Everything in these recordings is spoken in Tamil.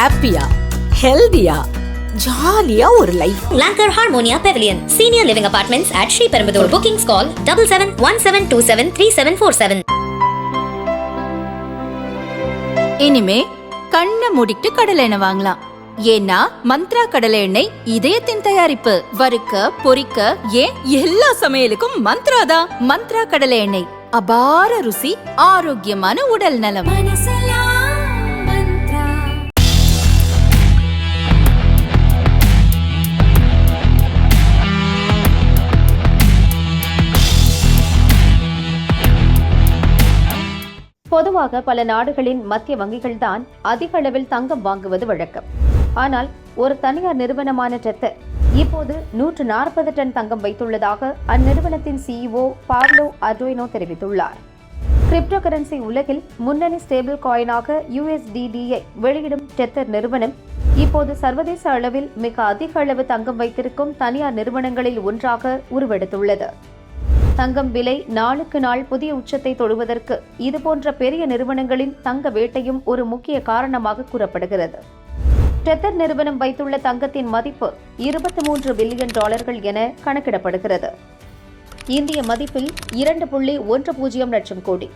ஹாப்பியா ஹெல்தியா ஜாலியா ஒரு life Harmonia Pavilion, Senior Living Apartments at Sri Perumbudur. Bookings call double seven one seven two seven three seven four seven. இனிமே கண்ணை மூடிட்டு கடலை எண்ணெய் வாங்கலாம். ஏன்னா மந்த்ரா கடலை எண்ணெய் இதயத்தின் தயாரிப்பு. வறுக்க பொரிக்க ஏன் எல்லா சமையலுக்கும் மந்த்ரா தான்? மந்த்ரா கடலை எண்ணெய் அபார ருசி ஆரோக்கியமான உடல் நலம். பொதுவாக பல நாடுகளின் மத்திய வங்கிகள்தான் அதிக அளவில் தங்கம் வாங்குவது வழக்கம். ஆனால் ஒரு தனியார் நிறுவனமான டெத்தர் இப்போது நூற்று நாற்பது டன் தங்கம் வைத்துள்ளதாக அந்நிறுவனத்தின் சிஇஓ பாவ்லோ அட்ரோயினோ தெரிவித்துள்ளார். கிரிப்டோ கரன்சி உலகில் முன்னணி ஸ்டேபிள் காயினாக யுஎஸ்டிடியை வெளியிடும் டெத்தர் நிறுவனம் இப்போது சர்வதேச அளவில் மிக அதிக அளவு தங்கம் வைத்திருக்கும் தனியார் நிறுவனங்களில் ஒன்றாக உருவெடுத்துள்ளது. தங்கம் விலை நாளுக்கு நாள் புதிய உச்சத்தை தொடுவதற்கு இதுபோன்ற பெரிய நிறுவனங்களின் தங்க வேட்டையும் ஒரு முக்கிய காரணமாக கூறப்படுகிறது. டெத்தர் நிறுவனம் வைத்துள்ள தங்கத்தின் மதிப்பு இருபத்தி மூன்று பில்லியன் டாலர்கள் என கணக்கிடப்படுகிறது. இந்திய மதிப்பில் இரண்டு புள்ளி ஒன்று பூஜ்ஜியம் லட்சம் கோடி.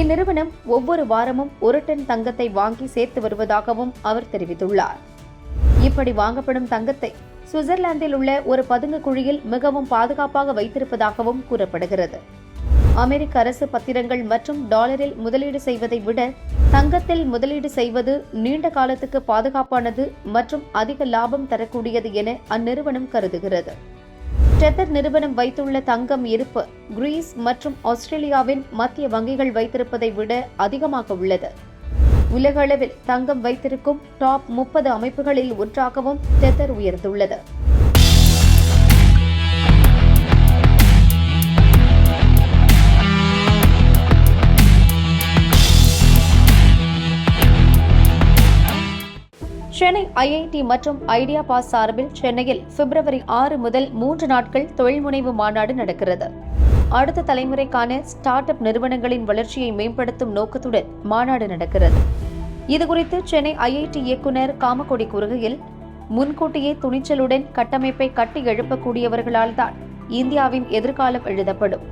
இந்நிறுவனம் ஒவ்வொரு வாரமும் ஒரு டன் தங்கத்தை வாங்கி சேர்த்து வருவதாகவும் அவர் தெரிவித்துள்ளார். இப்படி வாங்கப்படும் தங்கத்தை சுவிட்சர்லாந்தில் உள்ள ஒரு பதுங்கு குழியில் மிகவும் பாதுகாப்பாக வைத்திருப்பதாகவும் கூறப்படுகிறது. அமெரிக்க அரசு பத்திரங்கள் மற்றும் டாலரில் முதலீடு செய்வதை விட தங்கத்தில் முதலீடு செய்வது நீண்ட காலத்துக்கு பாதுகாப்பானது மற்றும் அதிக லாபம் தரக்கூடியது என அந்நிறுவனம் கருதுகிறது. டெத்தர் நிறுவனம் வைத்துள்ள தங்கம் இருப்பு கிரீஸ் மற்றும் ஆஸ்திரேலியாவின் மத்திய வங்கிகள் வைத்திருப்பதை விட அதிகமாக உள்ளது. உலக அளவில் தங்கம் வைத்திருக்கும் டாப் முப்பது அமைப்புகளில் ஒன்றாகவும் டெத்தர் உயர்ந்துள்ளது. சென்னை ஐஐடி மற்றும் ஐடியா பாஸ் சார்பில் சென்னையில் பிப்ரவரி ஆறு முதல் மூன்று நாட்கள் தொழில்முனைவு மாநாடு நடக்கிறது. அடுத்த தலைமுறைக்கான ஸ்டார்ட் அப் நிறுவனங்களின் வளர்ச்சியை மேம்படுத்தும் நோக்கத்துடன் மாநாடு நடக்கிறது. இதுகுறித்து சென்னை ஐஐடி இயக்குனர் காமக்கொடி கூறுகையில் முன்கூட்டியே துணிச்சலுடன் கட்டமைப்பை கட்டி எழுப்பக்கூடியவர்களால் தான் இந்தியாவின் எதிர்காலம் எழுதப்படும்.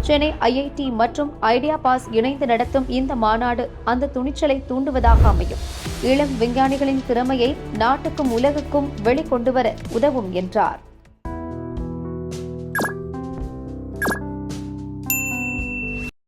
சென்னை ஐஐடி மற்றும் ஐடியா பாஸ் இணைந்து நடத்தும் இந்த மாநாடு அந்த துணிச்சலை தூண்டுவதாக அமையும். இளம் விஞ்ஞானிகளின் திறமையை நாட்டுக்கும் உலகுக்கும் வெளிக்கொண்டுவர உதவும் என்றார்.